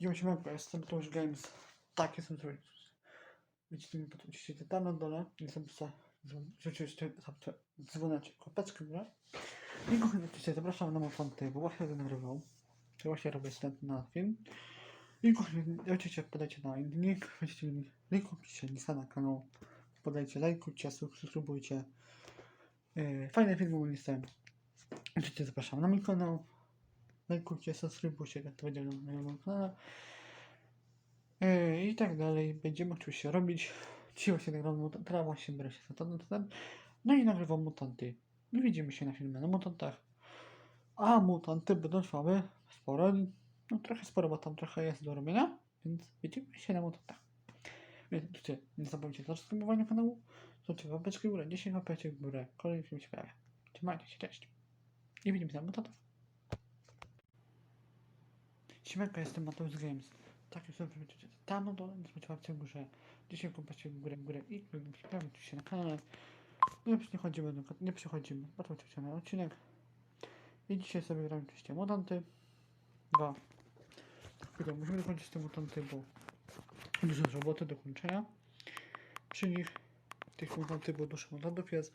Jo, siemanko, jestem Tojuż Games. Tak, jestem Tojuż. Widzicie mi oczywiście tam na dole. Jestem psa. Rzeczywiście dzwoneczek, kopeczkę górę. I kochani, oczywiście zapraszam na mój fanty, bo właśnie to nagrywał. Właśnie robię wstęp na film. I kochani, oczywiście podajcie na link, weźcie link w opisie, lista na kanał. Podajcie, lajkujcie, subskrybujcie. Yy, fajne filmy u listem. Oczywiście zapraszam na mój kanał. Lajkujcie, subskrybujcie, jak to będzie na moim kanale. I tak dalej. Będziemy oczywiście robić. Dzisiaj właśnie nagrywam mutant, teraz właśnie biorę się za ten ten. No i nagrywam mutanty. I widzimy się na filmie na mutantach. A mutanty będą trwały sporo. No trochę sporo, bo tam trochę jest do robienia. Więc widzimy się na mutantach. Więc oczywiście nie zapomnijcie zasubskrybowania kanału. Zostawcie łapeczkę w górę, 10 łapeczek w górę. Kolejny film się pojawia. Trzymajcie się, cześć. I widzimy się na mutantach. Siemanko, jestem Mateusz Games. Tak, jestem przewodniczący. Tam na dole, słuchajcie łapcie w górze. Dzisiaj kupacie w górę, w górę i pojawić się na kanale. Nie przychodzimy, do, nie przychodzimy. Bardzo oczywiście na odcinek. I dzisiaj sobie gramy oczywiście mutanty. Dwa. Tylko musimy dokończyć te mutanty, bo dużo roboty do kończenia. Przy nich tych mutanty, bo dużo mutantów jest.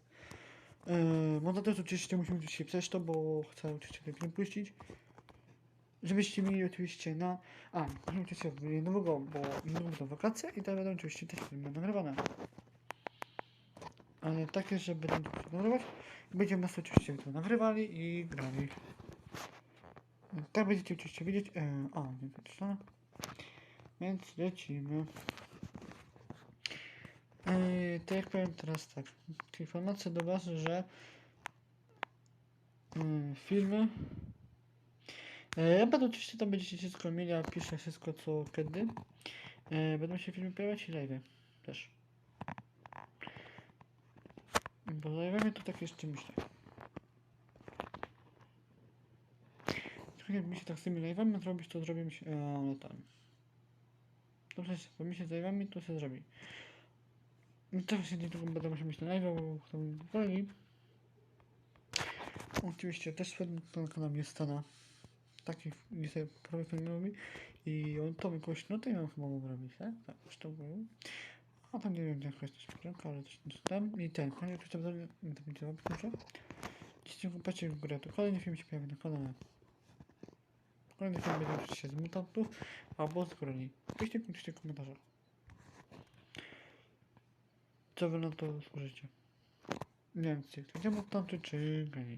Yy, mutantów oczywiście musimy dzisiaj przejść to, bo chcę oczywiście ten film puścić. Żebyście mieli oczywiście na... A, wybierać nowego, bo niedługo będą wakacje i to będą oczywiście też filmy nagrywane. Ale takie, że będą to nagrywać. Będziemy nas oczywiście to nagrywali i grali. Tak będziecie oczywiście widzieć. E, o, nie patrzę. Więc lecimy. E, tak jak powiem teraz tak. Informacja do Was, że mm, filmy E, będą oczywiście tam będziecie wszystko mieli, a piszę wszystko co kiedy. E, będą się filmy pojawiać i live też. Bo live'ami to tak jeszcze myślę. Trochę mi się tak z tymi live'ami zrobić, to zrobimy się... E, ale tam. Dobrze, bo mi się z live'ami to się zrobi. No to właśnie niedługo będę musiał mieć na live, bo tam woli. Oczywiście też swój kanał jest stana takich dzisiaj prawie filmowi i on to jakoś, no to ja chyba mógł robić, tak? Tak, już to było. A tam nie wiem, jaka jest szpionka, ale coś coś tam. I ten, kolejny przyczep, to będzie robić może. Jeśli kupacie w górę, to kolejny film się pojawi na kanale. Kolejny film będzie oczywiście z mutantów albo z groni. Piszcie, piszcie w komentarzach. Co wy na to służycie? Nie wiem, czy chcecie mutanty, czy groni.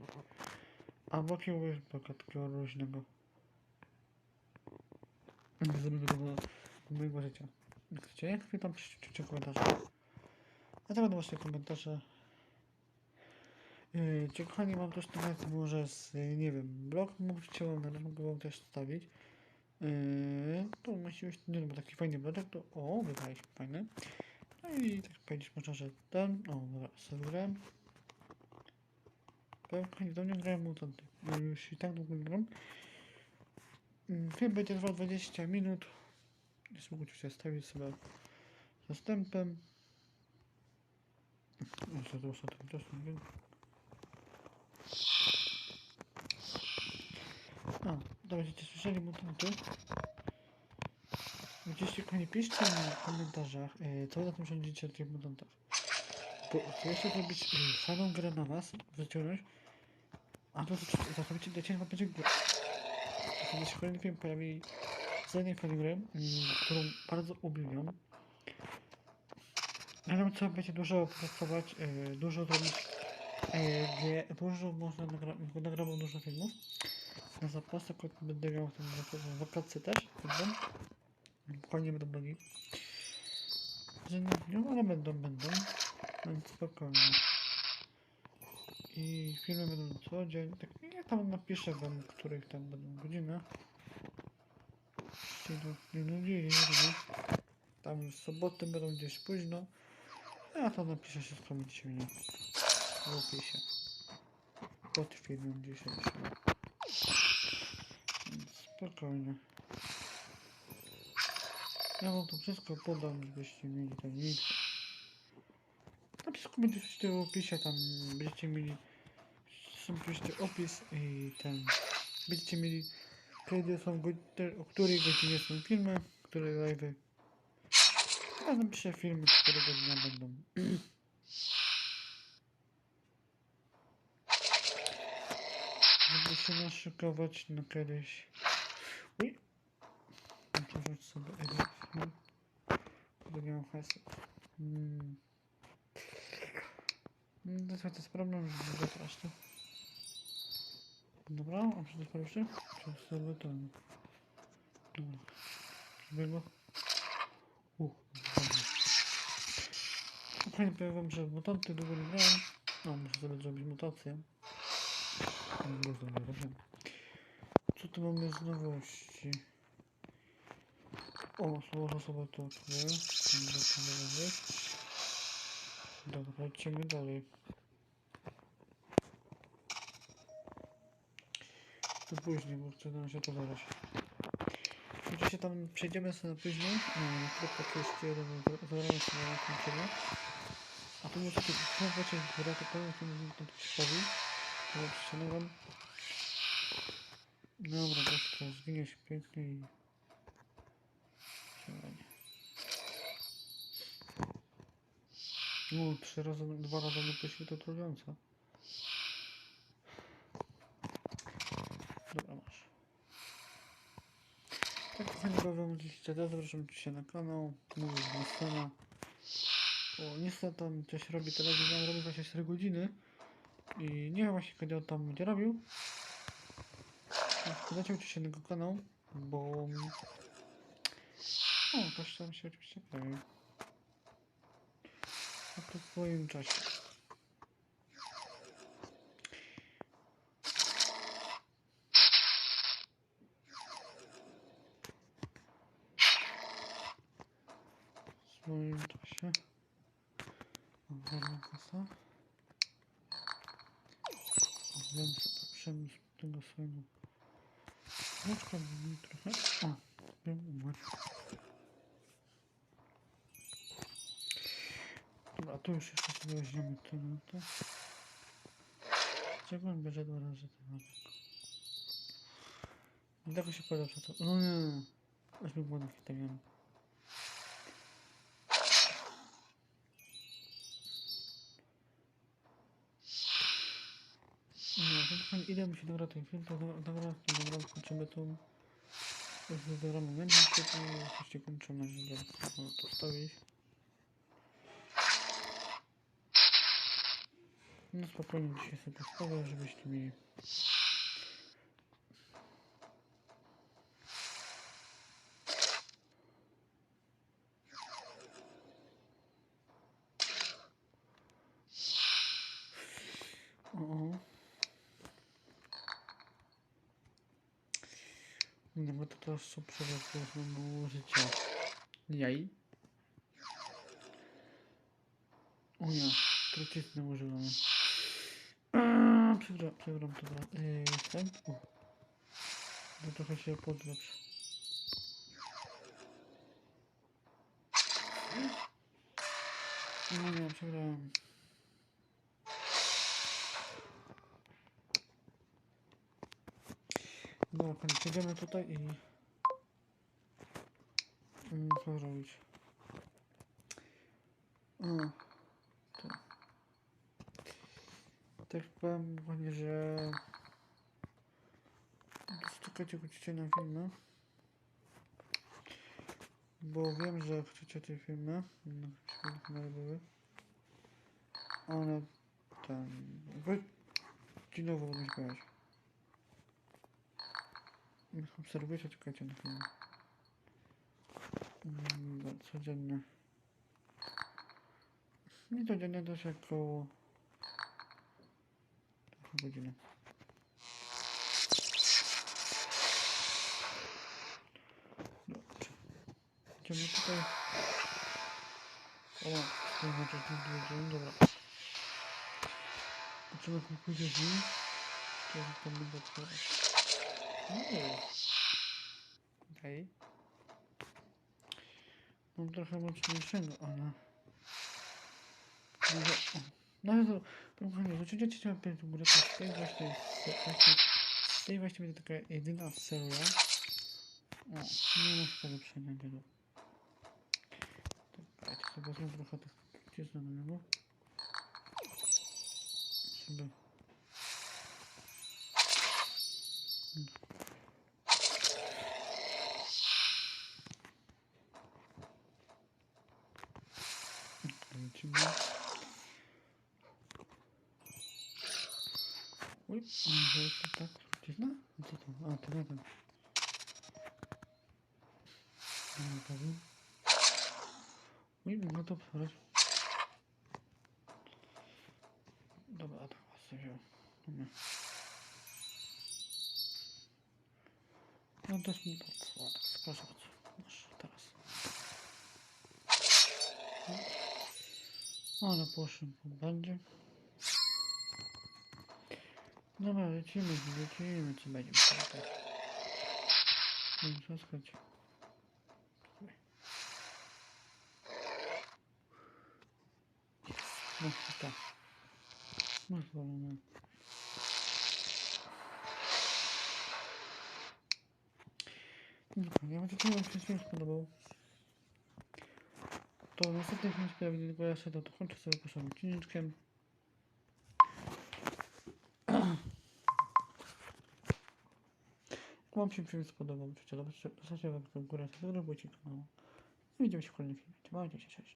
Albo jakiegoś boka takiego różnego. Do mojego życia. Chcecie, jak wy tam piszcie komentarze. A to będą właśnie komentarze. Yy, kochani, mam też nawet może z, yy, nie wiem, blog wam, mogę wam też wstawić. Yy, to być, nie wiem, taki fajny blog, to, o, wydaje się fajny. No i tak powiedzieć można, że ten, o, dobra, grałem. Pewnie do mnie grałem mutanty. Już i tak długo gram. Mm, Film będzie trwał 20 minut. Jest mógł się stawić sobie zastępem. Za to ostatnim czasem wiem. A, to będziecie słyszeli mutanty. Gdzieście kochani piszcie mi w komentarzach, e, co na tym sądzicie o tych mutantach. Jeszcze zrobić e, fajną grę na was, wyciągnąć. A to zachowicie dajcie chyba będzie górę. Kiedy się kolejny film pojawi z jednej fali gry, mm, którą bardzo uwielbiam. Ale trzeba będzie dużo pracować, e, dużo zrobić, e, gdzie dużo można nagra nagrał dużo filmów. Na zapas, akurat będę ten w wakacje też, będą. Spokojnie będą blogi. Że nie dniu, ale będą, będą. Więc spokojnie. I filmy będą co dzień. Tak, ja tam napiszę wam, których tam będą godziny. Tam w soboty będą gdzieś późno. Ja tam napiszę się sprawdzić mnie w opisie. Pod filmem. Więc spokojnie. Ja wam to wszystko podam, żebyście mieli ten link. Będzie w tym opisie, tam będziecie mieli opiszcie opis i ten będziecie mieli kiedy są, go- te- o której godzinie są filmy, które live'y. Ja napiszę filmy, którego dnia będą. Żeby się naszykować na kiedyś. Uj. Wziąć sobie edit. Mam hajsu. Hmm. Hmm, To jest to problem, że zapraszam. to. Dobra, a przecież pierwszy? Czy sobie ten? Dobra. Biegło. Uch. Fajnie powiem wam, że mutanty długo nie grałem. No, muszę sobie zrobić mutację. Robię. Co tu mamy z nowości? O, złożę sobie to tutaj. Dobra, lecimy dalej. To później, bo chcę nam się to zaraz. Oczywiście tam przejdziemy sobie później. Jeszcze jeden, zagramy sobie na kończymy. A tu muszę tu zobaczyć górę, to mi powie. To się nagram. Dobra, to zginie się pięknie i... No, trzy razy, dwa razy nie puścił to trujące. Dobra, masz. Tak, kochani, bawią oczywiście teraz zapraszam się na kanał. Mówię z strona. O, niestety tam coś robi telewizja, on robi właśnie 4 godziny. I nie wiem właśnie kiedy on tam będzie robił. Wpadajcie się na jego kanał, bo... O, też tam się oczywiście pojawił. W swoim czasie. W swoim czasie. Wolna kasa. Wiem przemysł tego swojego. Troszkę trochę. Tu już jeszcze sobie weźmiemy to. Czego on bierze dwa razy ten atak? I tego się polepsza to. No nie. Weźmy młodych Italianów. No, to kochani, ile mi się nagra ten film, to nagra, to nagra, kończymy tą... Zagramy moment, to oczywiście kończymy, żeby to stawić. No spokojnie dzisiaj sobie postawię, żebyście mieli... O, o. Nie, bo to teraz są przewodne życia. Jaj. O nie, trucizny używamy. Eee, Przegram, przegram to teraz. Yy, ten? O. To trochę się podlepszy. No nie, przegrałem. Dobra, kochani, przejdziemy tutaj i... Mm, Co zrobić? O, to. Tak powiem, kochani, że... Czekajcie, chcecie na filmy. Bo wiem, że chcecie te filmy. No, filmy były. One... Ten... Wy... Dzinowo będą się pojawiać. Niech obserwujecie, czekajcie na chwilę. Mm, no, codziennie. Nie codziennie też około... Trochę godziny. Dobrze. Idziemy tutaj. O, to znaczy, że nie dobra. Zobaczymy, jak pójdzie z nim. To tam będę otwierać. Nie. Okej. Mam trochę mocniejszego, ale... Może... o. No ale to... To kochani, zaczynajcie chciałem pięć w górę, to jest właśnie... jest Właśnie... To i właściwie to taka jedyna seria. O, nie masz tego przejętego. Czekajcie, sobie wezmę trochę tych gdzie znajomego. Sobie. Lecimy. Oj, może jeszcze tak. Gdzie zna? A co to? A, to na ten. Dobra, powiem. Oj, mogę to otworzyć. Dobra, a tak was wziął. Dobra. No to jest mi bardzo ładnie. Proszę bardzo. Masz teraz. No, Ale poszło będzie. Dobra, lecimy, lecimy, co będziemy teraz. No, zaskać. No, i tak. Masz wolne. Dobra, ja będzie to się film spodobał. To następny film sprawi tylko ja sobie to kończę sobie pierwszym odcineczkiem. Jak wam się film spodobał, oczywiście zostawcie łapkę w górę, subskrybujcie kanał. Widzimy się w kolejnym filmie. Trzymajcie się, cześć.